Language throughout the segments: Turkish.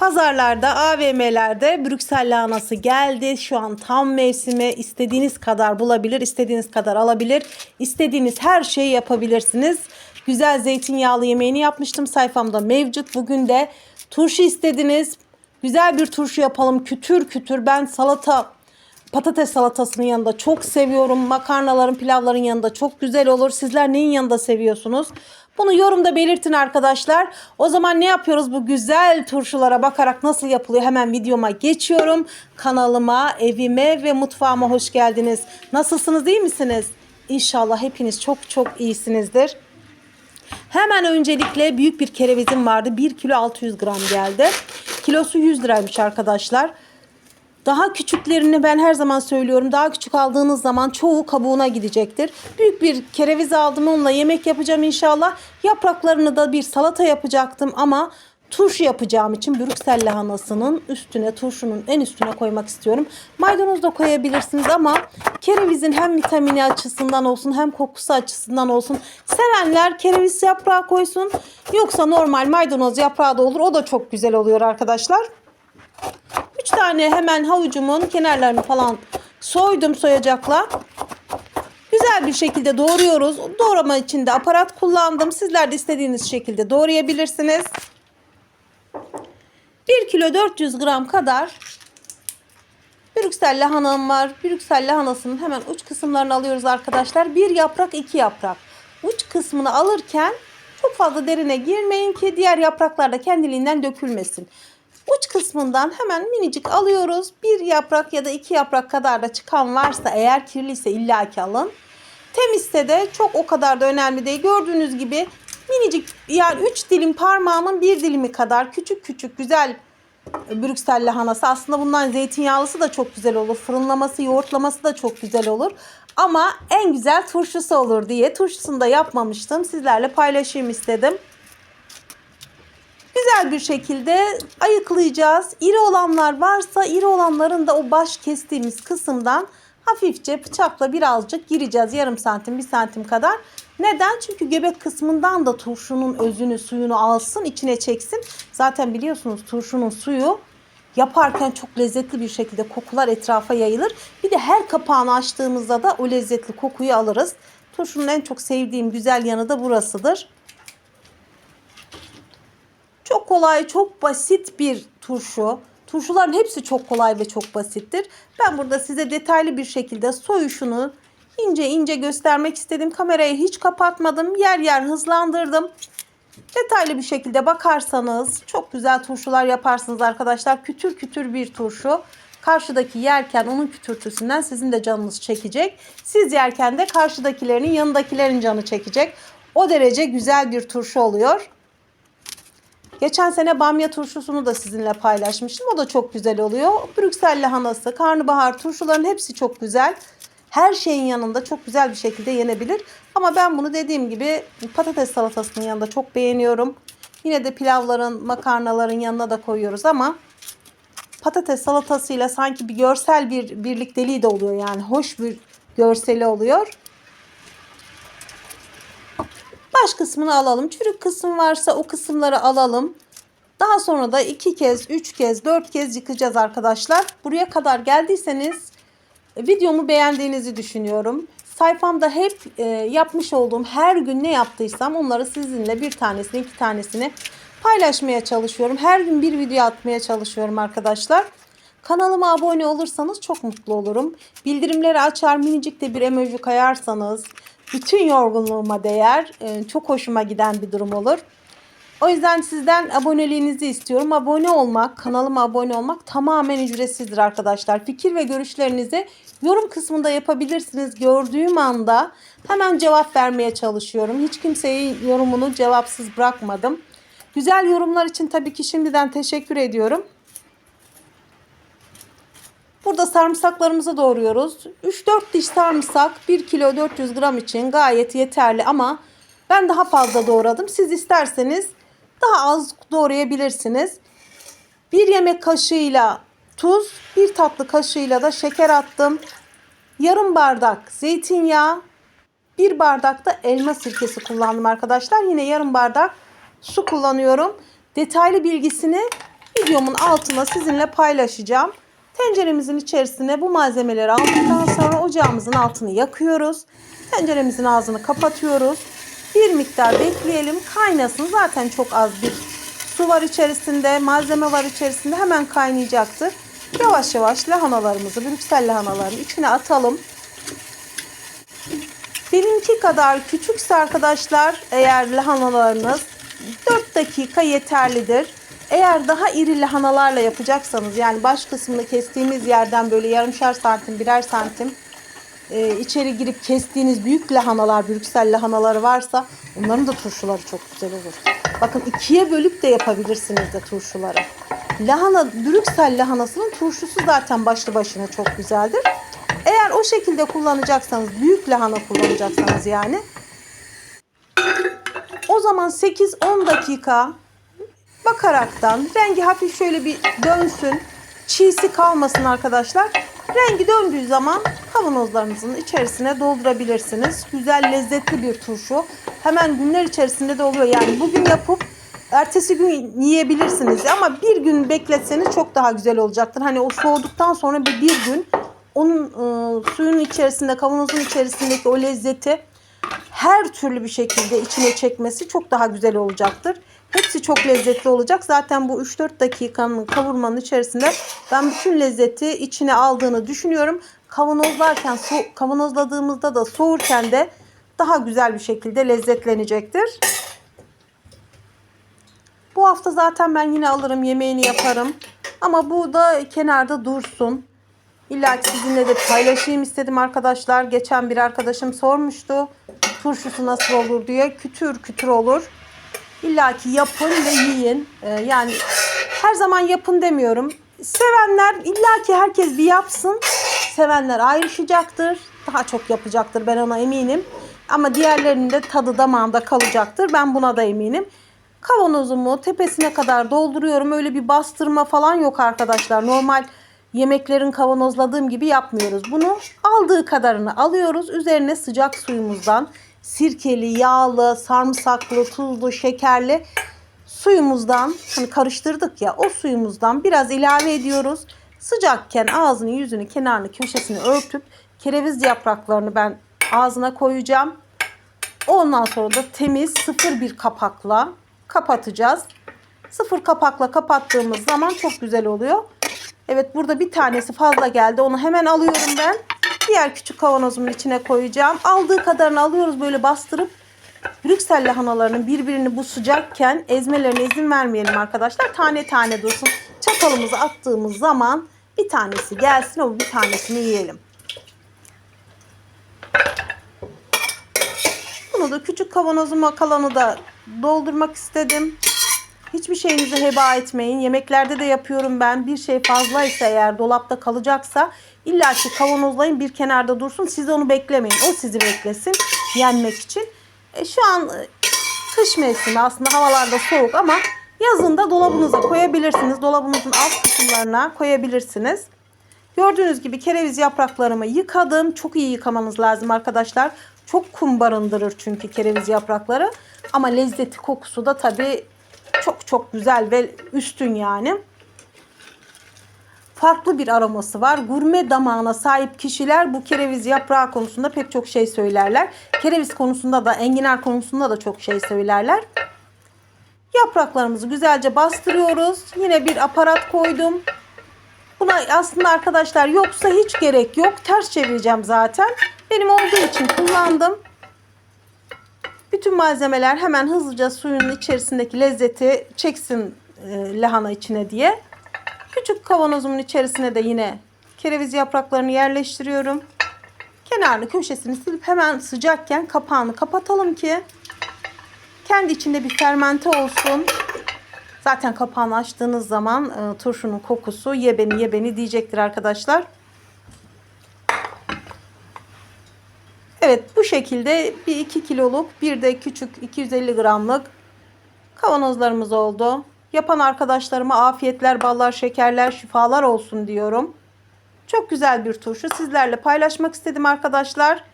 Pazarlarda, AVM'lerde Brüksel lahanası geldi. Şu an tam mevsimi. İstediğiniz kadar bulabilir, istediğiniz kadar alabilir. İstediğiniz her şeyi yapabilirsiniz. Güzel zeytinyağlı yemeğini yapmıştım. Sayfamda mevcut. Bugün de turşu istediniz. Güzel bir turşu yapalım. Kütür kütür. Ben salata Patates salatasının yanında çok seviyorum. Makarnaların, pilavların yanında çok güzel olur. Sizler neyin yanında seviyorsunuz? Bunu yorumda belirtin arkadaşlar. O zaman ne yapıyoruz bu güzel turşulara bakarak nasıl yapılıyor? Hemen videoma geçiyorum. Kanalıma, evime ve mutfağıma hoş geldiniz. Nasılsınız, iyi misiniz? İnşallah hepiniz çok çok iyisinizdir. Hemen öncelikle büyük bir kerevizim vardı. 1 kilo 600 gram geldi. Kilosu 100 liraymış arkadaşlar. Daha küçüklerini ben her zaman söylüyorum. Daha küçük aldığınız zaman çoğu kabuğuna gidecektir. Büyük bir kereviz aldım onunla yemek yapacağım inşallah. Yapraklarını da bir salata yapacaktım ama turşu yapacağım için Brüksel lahanasının üstüne turşunun en üstüne koymak istiyorum. Maydanoz da koyabilirsiniz ama kerevizin hem vitamini açısından olsun hem kokusu açısından olsun. Sevenler kereviz yaprağı koysun. Yoksa normal maydanoz yaprağı da olur. O da çok güzel oluyor arkadaşlar. 3 tane hemen havucumun kenarlarını falan soydum soyacakla. Güzel bir şekilde doğruyoruz. Doğrama için de aparat kullandım. Sizler de istediğiniz şekilde doğrayabilirsiniz. 1 kilo 400 gram kadar Brüksel lahanam var. Brüksel lahanasının hemen uç kısımlarını alıyoruz arkadaşlar. Bir yaprak iki yaprak. Uç kısmını alırken çok fazla derine girmeyin ki diğer yapraklar da kendiliğinden dökülmesin. Uç kısmından hemen minicik alıyoruz. Bir yaprak ya da iki yaprak kadar da çıkan varsa eğer kirliyse illaki alın. Temizse de çok o kadar da önemli değil. Gördüğünüz gibi minicik yani 3 dilim parmağımın bir dilimi kadar küçük küçük güzel Brüksel lahanası. Aslında bundan zeytinyağlısı da çok güzel olur. Fırınlaması, yoğurtlaması da çok güzel olur. Ama en güzel turşusu olur diye turşusunu da yapmamıştım. Sizlerle paylaşayım istedim. Güzel bir şekilde ayıklayacağız. İri olanlar varsa iri olanların da o baş kestiğimiz kısımdan hafifçe bıçakla birazcık gireceğiz. Yarım santim, bir santim kadar. Neden? Çünkü göbek kısmından da turşunun özünü, suyunu alsın, içine çeksin. Zaten biliyorsunuz turşunun suyu yaparken çok lezzetli bir şekilde kokular etrafa yayılır. Bir de her kapağını açtığımızda da o lezzetli kokuyu alırız. Turşunun en çok sevdiğim güzel yanı da burasıdır. Çok kolay, çok basit bir turşu. Turşuların hepsi çok kolay ve çok basittir. Ben burada size detaylı bir şekilde soyuşunu ince ince göstermek istedim. Kamerayı hiç kapatmadım. Yer yer hızlandırdım. Detaylı bir şekilde bakarsanız çok güzel turşular yaparsınız arkadaşlar. Kütür kütür bir turşu. Karşıdaki yerken onun kütürtüsünden sizin de canınız çekecek. Siz yerken de karşıdakilerin yanındakilerin canı çekecek. O derece güzel bir turşu oluyor. Geçen sene bamya turşusunu da sizinle paylaşmıştım. O da çok güzel oluyor. Brüksel lahanası, karnabahar turşuların hepsi çok güzel. Her şeyin yanında çok güzel bir şekilde yenebilir. Ama ben bunu dediğim gibi patates salatasının yanında çok beğeniyorum. Yine de pilavların, makarnaların yanına da koyuyoruz ama patates salatasıyla sanki bir görsel bir birlikteliği de oluyor yani. Hoş bir görseli oluyor. Baş kısmını alalım. Çürük kısım varsa o kısımları alalım. Daha sonra da iki kez, üç kez, dört kez yıkayacağız arkadaşlar. Buraya kadar geldiyseniz e, videomu beğendiğinizi düşünüyorum. Sayfamda hep e, yapmış olduğum her gün ne yaptıysam onları sizinle bir tanesini, iki tanesini paylaşmaya çalışıyorum. Her gün bir video atmaya çalışıyorum arkadaşlar. Kanalıma abone olursanız çok mutlu olurum. Bildirimleri açar minicik de bir emoji kayarsanız bütün yorgunluğuma değer. Ee, Çok hoşuma giden bir durum olur. O yüzden sizden aboneliğinizi istiyorum. Abone olmak, kanalıma abone olmak tamamen ücretsizdir arkadaşlar. Fikir ve görüşlerinizi yorum kısmında yapabilirsiniz. Gördüğüm anda hemen cevap vermeye çalışıyorum. Hiç kimseyi yorumunu cevapsız bırakmadım. Güzel yorumlar için tabii ki şimdiden teşekkür ediyorum. Burada sarımsaklarımızı doğruyoruz. 3-4 diş sarımsak 1 kilo 400 gram için gayet yeterli ama ben daha fazla doğradım. Siz isterseniz daha az doğrayabilirsiniz. 1 yemek kaşığıyla tuz, 1 tatlı kaşığıyla da şeker attım. Yarım bardak zeytinyağı, 1 bardak da elma sirkesi kullandım arkadaşlar. Yine yarım bardak su kullanıyorum. Detaylı bilgisini videomun altına sizinle paylaşacağım. Tenceremizin içerisine bu malzemeleri aldıktan sonra ocağımızın altını yakıyoruz. Tenceremizin ağzını kapatıyoruz. Bir miktar bekleyelim kaynasın. Zaten çok az bir su var içerisinde, malzeme var içerisinde hemen kaynayacaktır. Yavaş yavaş lahanalarımızı, Brüksel lahanalarını içine atalım. Benimki kadar küçükse arkadaşlar eğer lahanalarınız 4 dakika yeterlidir. Eğer daha iri lahanalarla yapacaksanız yani baş kısmını kestiğimiz yerden böyle yarımşar santim birer santim e, içeri girip kestiğiniz büyük lahanalar, Brüksel lahanaları varsa onların da turşuları çok güzel olur. Bakın ikiye bölüp de yapabilirsiniz de turşuları. Lahana, Brüksel lahanasının turşusu zaten başlı başına çok güzeldir. Eğer o şekilde kullanacaksanız, büyük lahana kullanacaksanız yani o zaman 8-10 dakika bakaraktan rengi hafif şöyle bir dönsün. Çiğsi kalmasın arkadaşlar. Rengi döndüğü zaman kavanozlarınızın içerisine doldurabilirsiniz. Güzel lezzetli bir turşu. Hemen günler içerisinde de oluyor. Yani bugün yapıp ertesi gün yiyebilirsiniz. Ama bir gün bekletseniz çok daha güzel olacaktır. Hani o soğuduktan sonra bir, bir gün onun e, suyun içerisinde kavanozun içerisindeki o lezzeti her türlü bir şekilde içine çekmesi çok daha güzel olacaktır. Hepsi çok lezzetli olacak. Zaten bu 3-4 dakikanın kavurmanın içerisinde ben bütün lezzeti içine aldığını düşünüyorum. Kavanozlarken, so kavanozladığımızda da soğurken de daha güzel bir şekilde lezzetlenecektir. Bu hafta zaten ben yine alırım yemeğini yaparım. Ama bu da kenarda dursun. İlla sizinle de paylaşayım istedim arkadaşlar. Geçen bir arkadaşım sormuştu. Turşusu nasıl olur diye. Kütür kütür olur. İlla ki yapın ve yiyin. Ee, yani her zaman yapın demiyorum. Sevenler illa ki herkes bir yapsın. Sevenler ayrışacaktır. Daha çok yapacaktır ben ona eminim. Ama diğerlerinin de tadı damağında kalacaktır. Ben buna da eminim. Kavanozumu tepesine kadar dolduruyorum. Öyle bir bastırma falan yok arkadaşlar. Normal yemeklerin kavanozladığım gibi yapmıyoruz. Bunu aldığı kadarını alıyoruz. Üzerine sıcak suyumuzdan sirkeli, yağlı, sarımsaklı, tuzlu, şekerli suyumuzdan hani karıştırdık ya o suyumuzdan biraz ilave ediyoruz. Sıcakken ağzını, yüzünü, kenarını, köşesini örtüp kereviz yapraklarını ben ağzına koyacağım. Ondan sonra da temiz sıfır bir kapakla kapatacağız. Sıfır kapakla kapattığımız zaman çok güzel oluyor. Evet burada bir tanesi fazla geldi. Onu hemen alıyorum ben. Diğer küçük kavanozumun içine koyacağım. Aldığı kadarını alıyoruz böyle bastırıp. Brüksel lahanalarının birbirini bu sıcakken ezmelerine izin vermeyelim arkadaşlar. Tane tane dursun. Çatalımızı attığımız zaman bir tanesi gelsin o bir tanesini yiyelim. Bunu da küçük kavanozuma kalanı da doldurmak istedim. Hiçbir şeyinizi heba etmeyin. Yemeklerde de yapıyorum ben. Bir şey fazlaysa eğer dolapta kalacaksa illa ki kavanozlayın bir kenarda dursun. Siz onu beklemeyin. O sizi beklesin yenmek için. E, şu an e, kış mevsimi aslında havalarda soğuk ama yazında dolabınıza koyabilirsiniz. Dolabınızın alt kısımlarına koyabilirsiniz. Gördüğünüz gibi kereviz yapraklarımı yıkadım. Çok iyi yıkamanız lazım arkadaşlar. Çok kum barındırır çünkü kereviz yaprakları. Ama lezzeti kokusu da tabii çok çok güzel ve üstün yani. Farklı bir aroması var. Gurme damağına sahip kişiler bu kereviz yaprağı konusunda pek çok şey söylerler. Kereviz konusunda da enginar konusunda da çok şey söylerler. Yapraklarımızı güzelce bastırıyoruz. Yine bir aparat koydum. Buna aslında arkadaşlar yoksa hiç gerek yok. Ters çevireceğim zaten. Benim olduğu için kullandım. Bütün malzemeler hemen hızlıca suyun içerisindeki lezzeti çeksin e, lahana içine diye. Küçük kavanozumun içerisine de yine kereviz yapraklarını yerleştiriyorum. Kenarını köşesini silip hemen sıcakken kapağını kapatalım ki kendi içinde bir fermente olsun. Zaten kapağını açtığınız zaman e, turşunun kokusu ye beni ye beni diyecektir arkadaşlar. Evet bu şekilde bir 2 kiloluk bir de küçük 250 gramlık kavanozlarımız oldu. Yapan arkadaşlarıma afiyetler, ballar, şekerler, şifalar olsun diyorum. Çok güzel bir turşu. Sizlerle paylaşmak istedim arkadaşlar.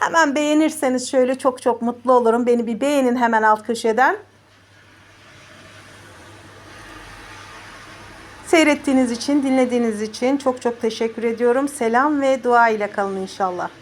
Hemen beğenirseniz şöyle çok çok mutlu olurum. Beni bir beğenin hemen alt köşeden. Seyrettiğiniz için, dinlediğiniz için çok çok teşekkür ediyorum. Selam ve dua ile kalın inşallah.